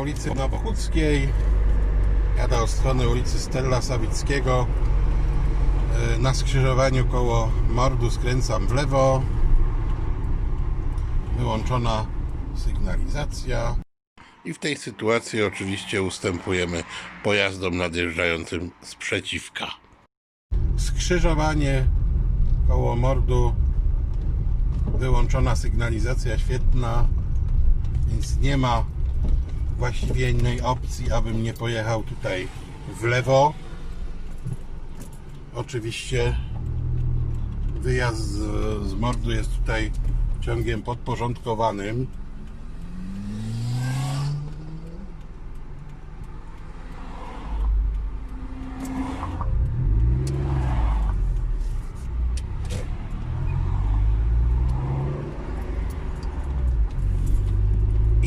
ulicy Nowochódzkiej. Jadę od strony ulicy Stella Sawickiego. Yy, Na skrzyżowaniu koło mordu skręcam w lewo. Wyłączona sygnalizacja. I w tej sytuacji oczywiście ustępujemy pojazdom nadjeżdżającym z przeciwka. Skrzyżowanie koło mordu. Wyłączona sygnalizacja świetna, więc nie ma właściwie innej opcji, abym nie pojechał tutaj w lewo. Oczywiście wyjazd z, z mordu jest tutaj ciągiem podporządkowanym.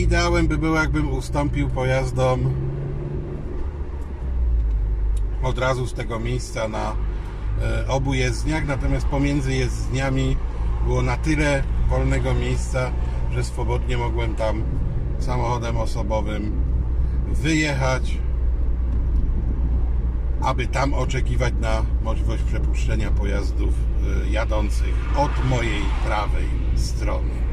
Ideałem by było, jakbym ustąpił pojazdom od razu z tego miejsca na e, obu jezdniach, natomiast pomiędzy jezdniami było na tyle wolnego miejsca, że swobodnie mogłem tam samochodem osobowym wyjechać, aby tam oczekiwać na możliwość przepuszczenia pojazdów e, jadących od mojej prawej strony.